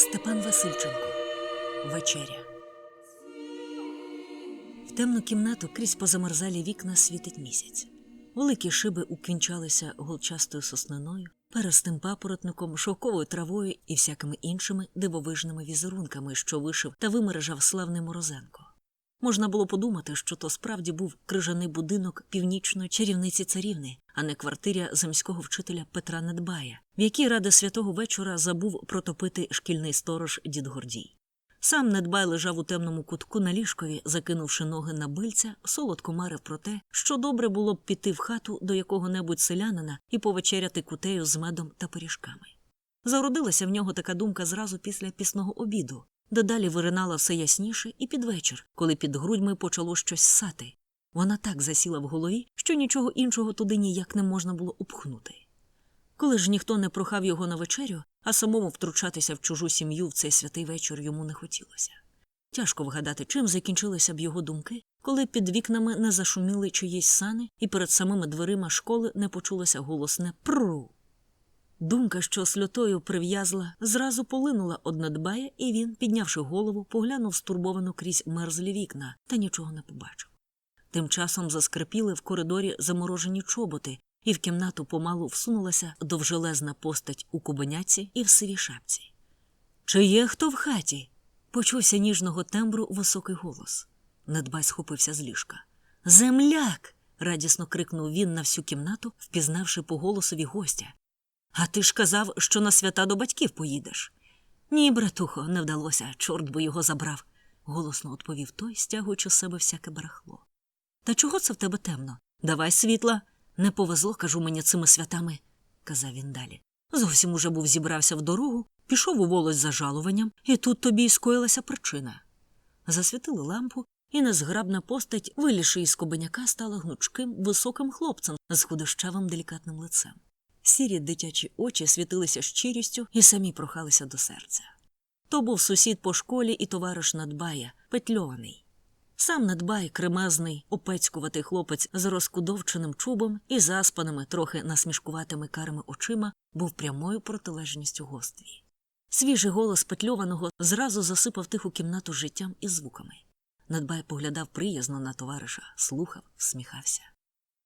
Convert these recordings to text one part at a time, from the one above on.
Степан Васильченко. Вечеря. В темну кімнату крізь позамерзалі вікна світить місяць. Великі шиби уквінчалися голчастою сосниною, перестим папоротником, шовковою травою і всякими іншими дивовижними візерунками, що вишив та вимережав славний Морозенко. Можна було подумати, що то справді був крижаний будинок північної чарівниці царівни, а не квартиря земського вчителя Петра Недбая, в якій ради святого вечора забув протопити шкільний сторож дід Гордій. Сам Недбай лежав у темному кутку на ліжкові, закинувши ноги на бильця, солодко марив про те, що добре було б піти в хату до якого-небудь селянина і повечеряти кутею з медом та пиріжками. Зародилася в нього така думка зразу після пісного обіду, Дедалі виринала все ясніше і під вечір, коли під грудьми почало щось сати. Вона так засіла в голові, що нічого іншого туди ніяк не можна було упхнути. Коли ж ніхто не прохав його на вечерю, а самому втручатися в чужу сім'ю в цей святий вечір йому не хотілося. Тяжко вгадати, чим закінчилися б його думки, коли під вікнами не зашуміли чиїсь сани, і перед самими дверима школи не почулося голосне пру. Думка, що сльотою прив'язла, зразу полинула од Недбая, і він, піднявши голову, поглянув стурбовано крізь мерзлі вікна та нічого не побачив. Тим часом заскрипіли в коридорі заморожені чоботи, і в кімнату помалу всунулася довжелезна постать у кубеняці і в сивій шапці. Чи є хто в хаті? Почувся ніжного тембру високий голос. Недбай схопився з ліжка. Земляк. радісно крикнув він на всю кімнату, впізнавши по голосові гостя. А ти ж казав, що на свята до батьків поїдеш. Ні, братухо, не вдалося, чорт би його забрав, голосно відповів той, стягуючи з себе всяке барахло. Та чого це в тебе темно? Давай світла. Не повезло, кажу мені цими святами, казав він далі. Зовсім уже був зібрався в дорогу, пішов у волость за жалуванням, і тут тобі й скоїлася причина. Засвітили лампу, і незграбна постать, вилізши із кобеняка, стала гнучким, високим хлопцем з худощавим делікатним лицем. Сірі дитячі очі світилися щирістю і самі прохалися до серця. То був сусід по школі і товариш Надбая, петльований. Сам Надбай, кремезний, опецькуватий хлопець з розкудовченим чубом і заспаними, трохи насмішкуватими карими очима, був прямою протилежністю гостві. Свіжий голос петльованого зразу засипав тиху кімнату життям і звуками. Надбай поглядав приязно на товариша, слухав, всміхався.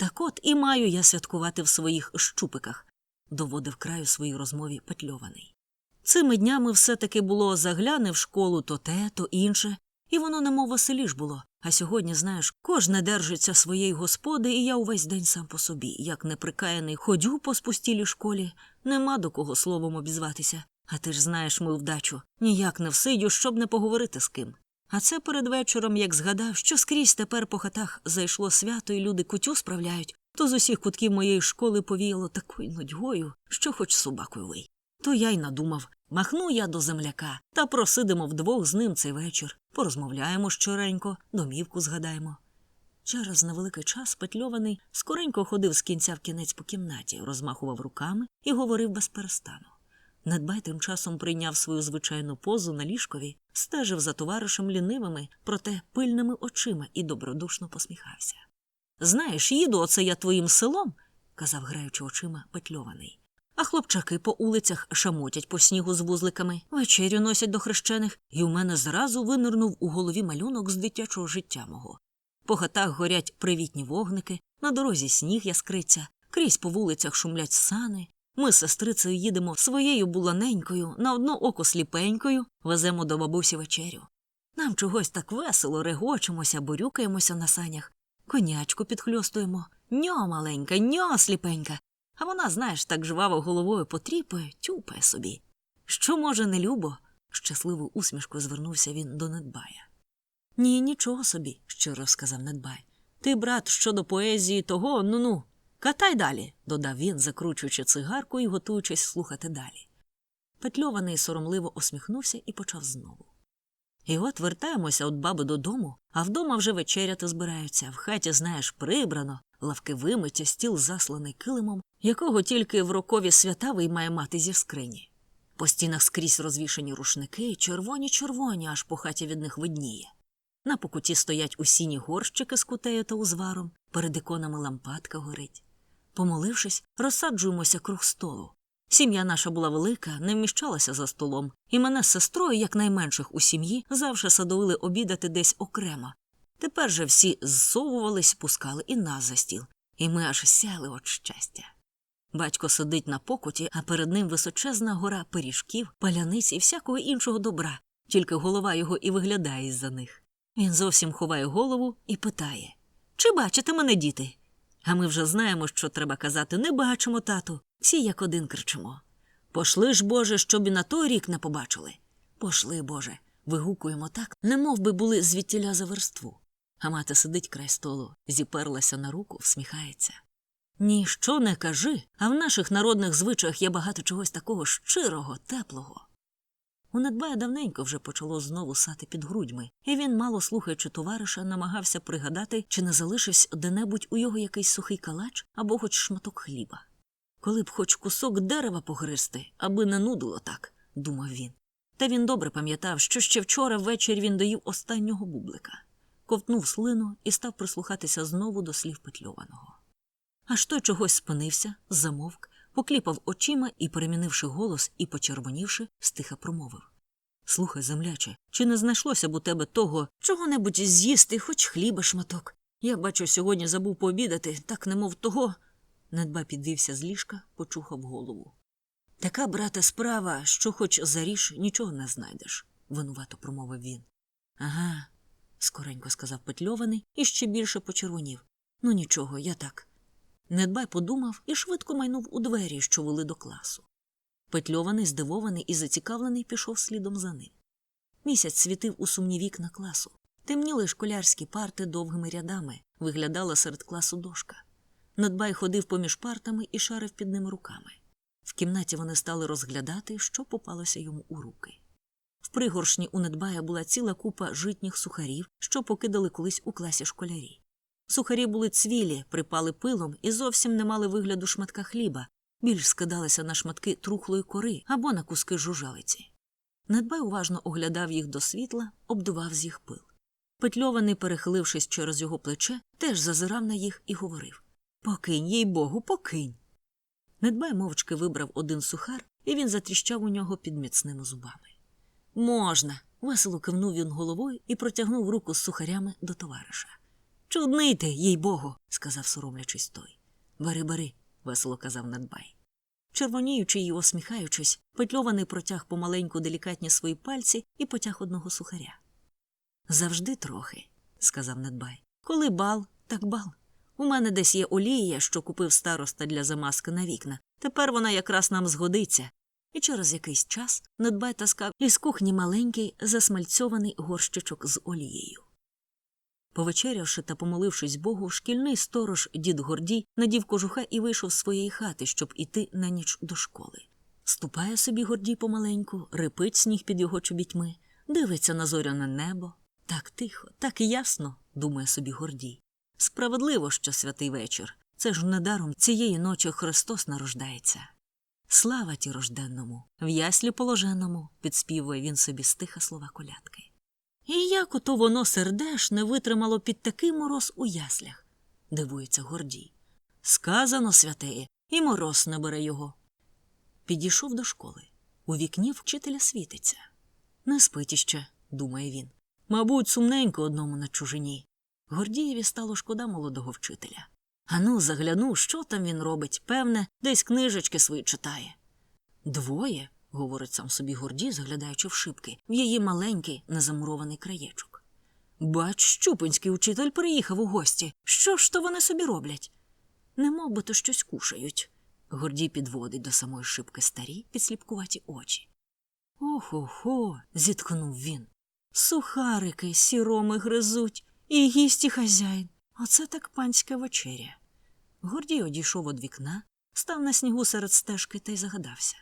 Так от і маю я святкувати в своїх щупиках, доводив краю своїй розмові петльований. Цими днями все таки було загляне в школу то те, то інше, і воно немов веселіш було. А сьогодні, знаєш, кожне держиться своєї господи, і я увесь день сам по собі, як неприкаяний, ходю по спустілій школі, нема до кого словом обізватися. А ти ж знаєш мою вдачу, ніяк не всидю, щоб не поговорити з ким. А це перед вечором, як згадав, що скрізь тепер по хатах зайшло свято, і люди кутю справляють, то з усіх кутків моєї школи повіяло такою нудьгою, що хоч собакою вий. То я й надумав махну я до земляка та просидимо вдвох з ним цей вечір, порозмовляємо щоренько, домівку згадаємо. Через невеликий час петльований скоренько ходив з кінця в кінець по кімнаті, розмахував руками і говорив без перестану. Недбай тим часом прийняв свою звичайну позу на ліжкові, стежив за товаришем лінивими, проте пильними очима і добродушно посміхався. Знаєш, їду оце я твоїм селом, казав, граючи очима, петльований. А хлопчаки по улицях шамотять по снігу з вузликами, вечерю носять до хрещених, і у мене зразу винирнув у голові малюнок з дитячого життя мого. По хатах горять привітні вогники, на дорозі сніг яскриться, крізь по вулицях шумлять сани. Ми з сестрицею їдемо своєю буланенькою, на одно око сліпенькою, веземо до бабусі вечерю. Нам чогось так весело регочемося, борюкаємося на санях, конячку підхльостуємо. Ньо, маленька, ньо, сліпенька. А вона, знаєш, так жваво головою потріпає, тюпає собі. Що, може, не любо? щасливу усмішкою звернувся він до Недбая. Ні, нічого собі, щиро сказав Недбай. Ти, брат, щодо поезії того, ну ну, катай далі, додав він, закручуючи цигарку і готуючись слухати далі. Петльований соромливо усміхнувся і почав знову. І от вертаємося від баби додому, а вдома вже вечеряти збираються. В хаті, знаєш, прибрано, лавки вимиті, стіл засланий килимом, якого тільки в рокові свята виймає мати зі скрині. По стінах скрізь розвішані рушники, червоні червоні, аж по хаті від них видніє. На покуті стоять усіні горщики з кутею та узваром, перед іконами лампадка горить. Помолившись, розсаджуємося круг столу. Сім'я наша була велика, не вміщалася за столом, і мене з сестрою, як найменших у сім'ї, завжди садовили обідати десь окремо. Тепер же всі зсовувались, пускали і нас за стіл, і ми аж сяли від щастя. Батько сидить на покуті, а перед ним височезна гора пиріжків, паляниць і всякого іншого добра, тільки голова його і виглядає із-за них. Він зовсім ховає голову і питає Чи бачите мене, діти? А ми вже знаємо, що треба казати не бачимо, тату. Всі як один кричимо. Пошли ж, Боже, щоб і на той рік не побачили. Пошли, Боже. Вигукуємо так, немов би були звідтіля за верству. А мати сидить край столу, зіперлася на руку, всміхається. Ні, що не кажи, а в наших народних звичаях є багато чогось такого щирого, теплого. У Недбая давненько вже почало знову сати під грудьми, і він, мало слухаючи товариша, намагався пригадати, чи не залишився де-небудь у його якийсь сухий калач або хоч шматок хліба. Коли б хоч кусок дерева погризти, аби не нудило так, думав він. Та він добре пам'ятав, що ще вчора ввечері він доїв останнього бублика, ковтнув слину і став прислухатися знову до слів Петльованого. Аж той чогось спинився, замовк, покліпав очима і, перемінивши голос і почервонівши, стиха промовив Слухай, земляче, чи не знайшлося б у тебе того чого-небудь з'їсти, хоч хліба шматок? Я бачу, сьогодні забув пообідати, так немов того. Недба підвівся з ліжка, почухав голову. Така, брате, справа, що хоч заріж, нічого не знайдеш, винувато промовив він. Ага, скоренько сказав Петльований і ще більше почервонів. Ну нічого, я так. Недбай подумав і швидко майнув у двері, що вели до класу. Петльований, здивований і зацікавлений, пішов слідом за ним. Місяць світив у сумні вікна класу. Темніли школярські парти довгими рядами, виглядала серед класу дошка. Надбай ходив поміж партами і шарив під ними руками. В кімнаті вони стали розглядати, що попалося йому у руки. В пригоршні у Недбая була ціла купа житніх сухарів, що покидали колись у класі школярі. Сухарі були цвілі, припали пилом і зовсім не мали вигляду шматка хліба, більш скидалися на шматки трухлої кори або на куски жужалиці. Недбай уважно оглядав їх до світла, обдував з їх пил. Петльований, перехилившись через його плече, теж зазирав на їх і говорив Покинь, їй богу, покинь. Недбай мовчки вибрав один сухар, і він затріщав у нього під міцними зубами. Можна. весело кивнув він головою і протягнув руку з сухарями до товариша. Чудний ти, їй богу, сказав соромлячись той. Бери, бери, весело казав Надбай. Червоніючи й усміхаючись, петльований протяг помаленьку делікатні свої пальці і потяг одного сухаря. Завжди трохи, сказав Недбай. Коли бал, так бал. У мене десь є олія, що купив староста для замазки на вікна. Тепер вона якраз нам згодиться. І через якийсь час Недбай таскав із кухні маленький засмальцьований горщичок з олією. Повечерявши та помолившись Богу, шкільний сторож дід Гордій надів кожуха і вийшов з своєї хати, щоб іти на ніч до школи. Ступає собі Гордій помаленьку, рипить сніг під його чобітьми, дивиться на зоряне небо. Так тихо, так ясно, думає собі Гордій. Справедливо, що святий вечір. Це ж недаром цієї ночі Христос нарождається. Слава ті рожденному, в яслі положеному, підспівує він собі стиха слова колядки. І як ото воно сердешне витримало під такий мороз у яслях, дивується Гордій. Сказано святеє, і мороз не бере його. Підійшов до школи. У вікні вчителя світиться. Не спить іще, думає він. Мабуть, сумненько одному на чужині. Гордієві стало шкода молодого вчителя. Ану, загляну, що там він робить, певне, десь книжечки свої читає. Двоє, говорить сам собі Гордій, заглядаючи в шибки, в її маленький незамурований краєчок. Бач, щупинський учитель приїхав у гості. Що ж то вони собі роблять? Не мов би то щось кушають. Гордій підводить до самої шибки старі підсліпкуваті очі. Ох охо, зіткнув він. Сухарики сіроми гризуть, і гість і хазяїн. Оце так панська вечеря. Гордій одійшов від вікна, став на снігу серед стежки та й загадався.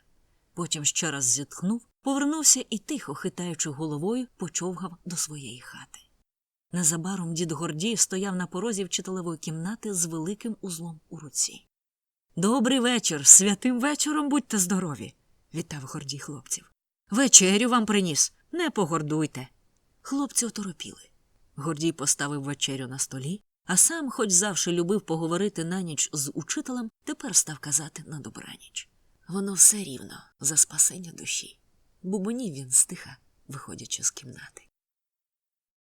Потім ще раз зітхнув, повернувся і, тихо, хитаючи головою, почовгав до своєї хати. Незабаром дід Гордій стояв на порозі вчителевої кімнати з великим узлом у руці. Добрий вечір, святим вечором будьте здорові, вітав Гордій хлопців. Вечерю вам приніс, не погордуйте. Хлопці оторопіли. Гордій поставив вечерю на столі, а сам, хоч завжди любив поговорити на ніч з учителем, тепер став казати на добраніч. Воно все рівно за спасення душі. Бубонів він стиха, виходячи з кімнати.